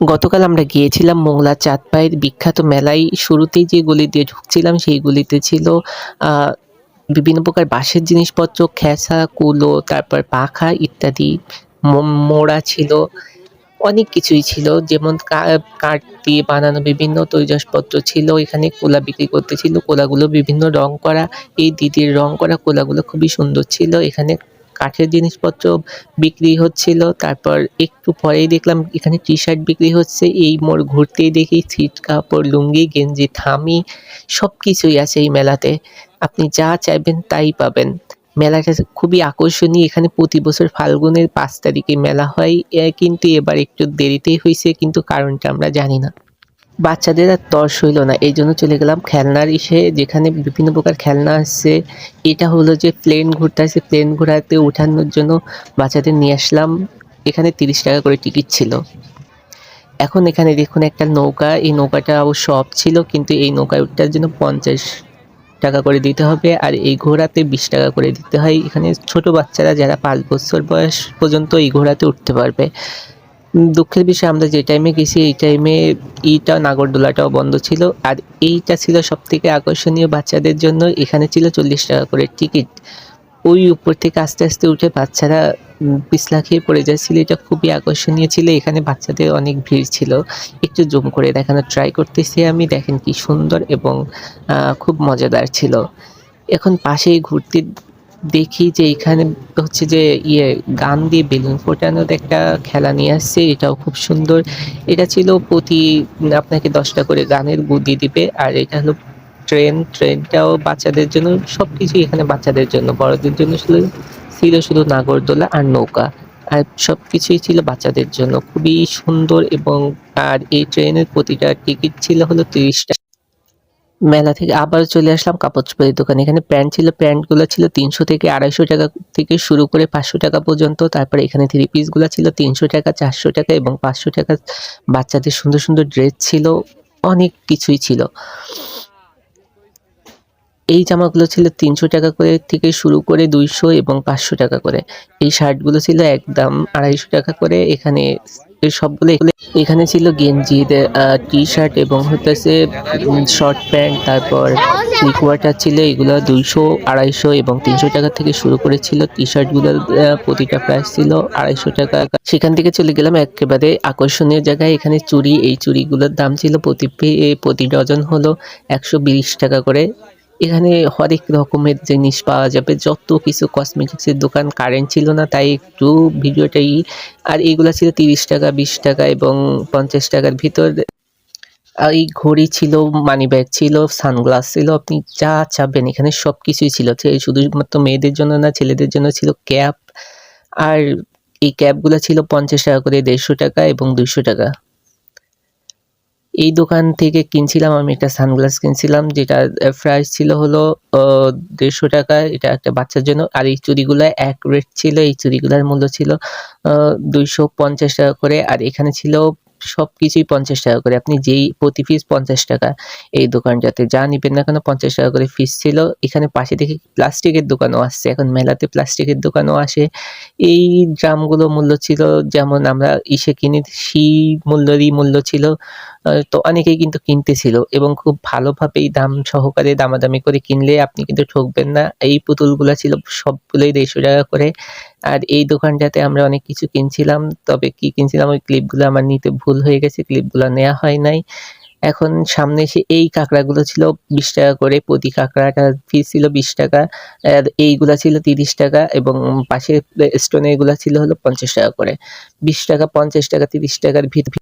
গতকাল আমরা গিয়েছিলাম মোংলা চাঁদপায়ের বিখ্যাত মেলায়। শুরুতেই যে গলি দিয়ে ঢুকছিলাম, সেই গলিতে ছিল বিভিন্ন প্রকার বাঁশের জিনিসপত্র, খেসা, কুলো, তারপর পাখা ইত্যাদি মোড়া ছিল, অনেক কিছুই ছিল। যেমন কাঠ দিয়ে বানানো বিভিন্ন তৈজসপত্র ছিল, এখানে কোলা বিক্রি করতেছিল কোলাগুলো বিভিন্ন রং করা, এই দিদির রং করা কোলাগুলো খুবই সুন্দর ছিল। এখানে কাঠের জিনিসপত্র বিক্রি হচ্ছিল। তারপর একটু পরেই দেখলাম এখানে টি শার্ট বিক্রি হচ্ছে। এই মোড় ঘুরতেই দেখি ছিট কাপড়, লুঙ্গি, গেঞ্জি, থামি সব কিছুই আছে এই মেলাতে। আপনি যা চাইবেন তাই পাবেন। মেলাটা খুবই আকর্ষণীয়। এখানে প্রতি বছর ফাল্গুনের পাঁচ তারিখে মেলা হয়। কিন্তু এবার একটু দেরিতেই হয়েছে কিন্তু কারণটা আমরা জানি না। বাচ্চাদের আর তর্স হইল না। এই জন্য চলে গেলাম খেলনার ইসে, যেখানে বিভিন্ন প্রকার খেলনা আসছে। এটা হলো যে প্লেন ঘুরতে আসছে। প্লেন ঘোরাতে ওঠানোর জন্য বাচ্চাদের নিয়ে আসলাম। এখানে তিরিশ টাকা করে টিকিট ছিল। এখন এখানে দেখুন একটা নৌকা। এই নৌকাটা অবশ্য অফ ছিল, কিন্তু এই নৌকায় উঠার জন্য পঞ্চাশ টাকা করে দিতে হবে। আর এই ঘোড়াতে বিশ টাকা করে দিতে হয়। এখানে ছোট বাচ্চারা যারা পাঁচ বছর বয়স পর্যন্ত এই ঘোড়াতে উঠতে পারবে। দুঃখের বিষয়, আমরা যে টাইমে গেছি, এই টাইমে এইটা নাগরদোলাটাও বন্ধ ছিল। আর এইটা ছিল সব থেকে আকর্ষণীয় বাচ্চাদের জন্য। এখানে ছিল চল্লিশ টাকা করে টিকিট ওই উপর থেকে আস্তে আস্তে উঠে বাচ্চারা পিছলা খেয়ে পড়ে যাচ্ছিল এটা খুবই আকর্ষণীয় ছিল। এখানে বাচ্চাদের অনেক ভিড় ছিল। একটু জুম করে দেখানোর ট্রাই করতেছি আমি। দেখেন কি সুন্দর এবং খুব মজাদার ছিল। এখন পাশেই ঘুরতে দেখি যে এখানে হচ্ছে যে ইয়ে গান দিয়ে বেলুন ফোটানোর একটা খেলা নিয়ে আসছে, এটাও খুব সুন্দর। এটা ছিল প্রতি, আপনাকে দশটা করে গানের বুদ্ধি দিবে, আর এটা হলো ট্রেন, ট্রেনটাও বাচ্চাদের জন্য সব কিছুই এখানে বাচ্চাদের জন্য, বড়দের জন্য ছিল ছিল শুধু নাগরদোলা আর নৌকা। আর সব কিছুই ছিল বাচ্চাদের জন্য, খুবই সুন্দর এবং আর এই ট্রেনের প্রতিটা টিকিট ছিল হলো তিরিশটা। মেলা থেকে আবার চলে আসলাম কাপড় চোপড়ের দোকানে। এখানে প্যান্ট ছিল, প্যান্টগুলো ছিল তিনশো থেকে আড়াইশো টাকা থেকে শুরু করে পাঁচশো টাকা পর্যন্ত। তারপরে এখানে থ্রি পিসগুলো ছিল, তিনশো টাকা, চারশো টাকা এবং পাঁচশো টাকা। বাচ্চাদের সুন্দর সুন্দর ড্রেস ছিল, অনেক কিছুই ছিল। এই জামাগুলো ছিল তিনশো টাকা করে থেকে শুরু করে দুইশো এবং পাঁচশো টাকা করে। এই শার্টগুলো ছিল একদম আড়াইশো টাকা করে। এখানে সবগুলো এখানে ছিল গেঞ্জি টি শার্ট এবং হতেছে শর্ট প্যান্ট, তারপর থ্রি কোয়ার্টার ছিল, এগুলো দুইশো, আড়াইশো এবং তিনশো টাকা থেকে শুরু করেছিল টি শার্টগুলোর প্রতিটা প্রাইস ছিল আড়াইশো টাকা। সেখান থেকে চলে গেলাম একেবারে আকর্ষণীয় জায়গায়। এখানে চুড়ি, এই চুড়িগুলোর দাম ছিল প্রতি প্রতি ডজন হলো একশো বিশ টাকা করে। এখানে হরেক রকমের জিনিস পাওয়া যাবে। যত কিছু কসমেটিক্সের দোকান কারেন্ট ছিল না, তাই একটু ভিডিওটাই, আর এইগুলা ছিল তিরিশ টাকা, বিশ টাকা এবং পঞ্চাশ টাকার ভিতর। এই ঘড়ি ছিল মানি ব্যাগ ছিল সানগ্লাস ছিল, আপনি যা চাবেন, এখানে সব কিছুই ছিল শুধুমাত্র মেয়েদের জন্য না, ছেলেদের জন্য ছিল ক্যাপ আর এই ক্যাপগুলো ছিল পঞ্চাশ টাকা করে, দেড়শো টাকা এবং দুইশো টাকা। এই দোকান থেকে কিনছিলাম, আমি একটা সানগ্লাস কিনছিলাম, যেটা প্রাইস ছিল হলো দেড়শো টাকা। এটা একটা বাচ্চার জন্য। আর এই চুরিগুলো এক রেট ছিল, এই চুরিগুলোর মূল্য ছিল দুইশো পঞ্চাশ টাকা করে। আর এখানে ছিল সব কিছুই পঞ্চাশ টাকা করে। আপনি যেই প্রতি পিস পঞ্চাশ টাকা এই দোকানটাতে যা নিবেন না কেন পঞ্চাশ টাকা করে ফিস ছিল। এখানে পাশে দেখি প্লাস্টিকের দোকানও আসছে। এখন মেলাতে প্লাস্টিকের দোকানও আসে। এই ড্রামগুলো মূল্য ছিল, যেমন আমরা ইসে কিনে, সেই মূল্যেরই মূল্য ছিল। তো অনেকেই কিন্তু কিনতেছিল এবং খুব ভালোভাবেই দাম সহকারে দামাদামি করে কিনলে আপনি কিন্তু ঠকবেন না। এই পুতুলগুলো ছিল সবগুলোই দেড়শো টাকা করে। আর এই দোকানটাতে আমরা অনেক কিছু কিনছিলাম, তবে কি কিনছিলাম, ওই ক্লিপগুলো আমার নিতে ভুল হয়ে গেছে, ক্লিপগুলো নেওয়া হয় নাই। এখন সামনে এসে এই কাঁকড়াগুলো ছিল বিশ টাকা করে, প্রতি কাঁকড়াটা ফিস ছিল বিশ টাকা, আর এইগুলা ছিল তিরিশ টাকা এবং পাশে স্টোনে এগুলা ছিল হলো পঞ্চাশ টাকা করে। বিশ টাকা, পঞ্চাশ টাকা, তিরিশ টাকার ভিতর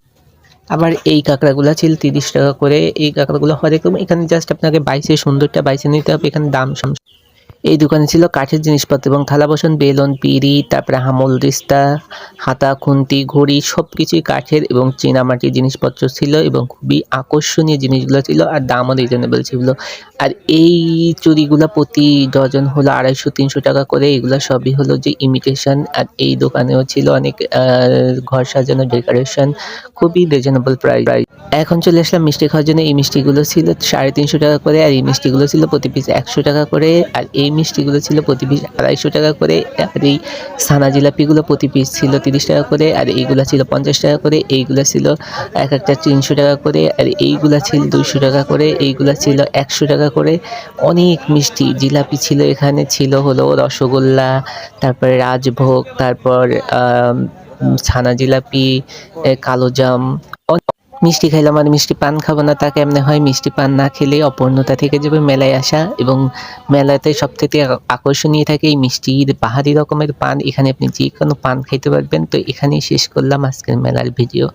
আবার এই কাঁকড়াগুলো ছিল তিরিশ টাকা করে, এই কাঁকড়াগুলো হরেক এখানে জাস্ট আপনাকে বাইশে সুন্দরটা বাইশে নিতে হবে, এখানে দাম সম এই দোকানে ছিল কাঠের জিনিসপত্র এবং থালা, বাসন, বেলন, পিড়ি, তারপরে হামল, রিস্তা, হাতা, খুন্তি, ঘড়ি সব কিছুই কাঠের এবং চীনামাটির জিনিসপত্র ছিল এবং খুবই আকর্ষণীয় জিনিসগুলো ছিল আর দামও রিজনেবল ছিল। আর এই চুরিগুলো প্রতি ডজন হলো আড়াইশো, তিনশো টাকা করে। এগুলো সবই হলো যে ইমিটেশন আর এই দোকানেও ছিল অনেক ঘর সাজানো ডেকোরেশন খুবই রিজনেবল প্রাইস এখন চলে আসলাম মিষ্টি খাওয়ার জন্য। এই মিষ্টিগুলো ছিল সাড়ে তিনশো টাকা করে, আর এই মিষ্টিগুলো ছিল প্রতি পিস একশো টাকা করে, আর এই মিষ্টিগুলো ছিল প্রতি পিস আড়াইশো টাকা করে, আর এই ছানা জিলাপিগুলো প্রতি পিস ছিল তিরিশ টাকা করে, আর এইগুলো ছিল পঞ্চাশ টাকা করে, এইগুলো ছিল এক একটা তিনশো টাকা করে, আর এইগুলা ছিল দুইশো টাকা করে, এইগুলা ছিল একশো টাকা করে। অনেক মিষ্টি জিলাপি ছিল এখানে, ছিল হলো রসগোল্লা, তারপরে রাজভোগ, তারপর ছানা জিলাপি কালোজাম মিষ্টি খাইলাম আর মিষ্টি পান খাব না, তা কেমনে হয়? মিষ্টি পান না খেলে অপূর্ণতা থেকে যাবে মেলায় আসা এবং মেলাতে সব থেকে আকর্ষণীয় থাকে এই মিষ্টির পাহাড়ি রকমের পান। এখানে আপনি যে কোনো পান খাইতে পারবেন। তো এখানেই শেষ করলাম আজকের মেলার ভিডিও।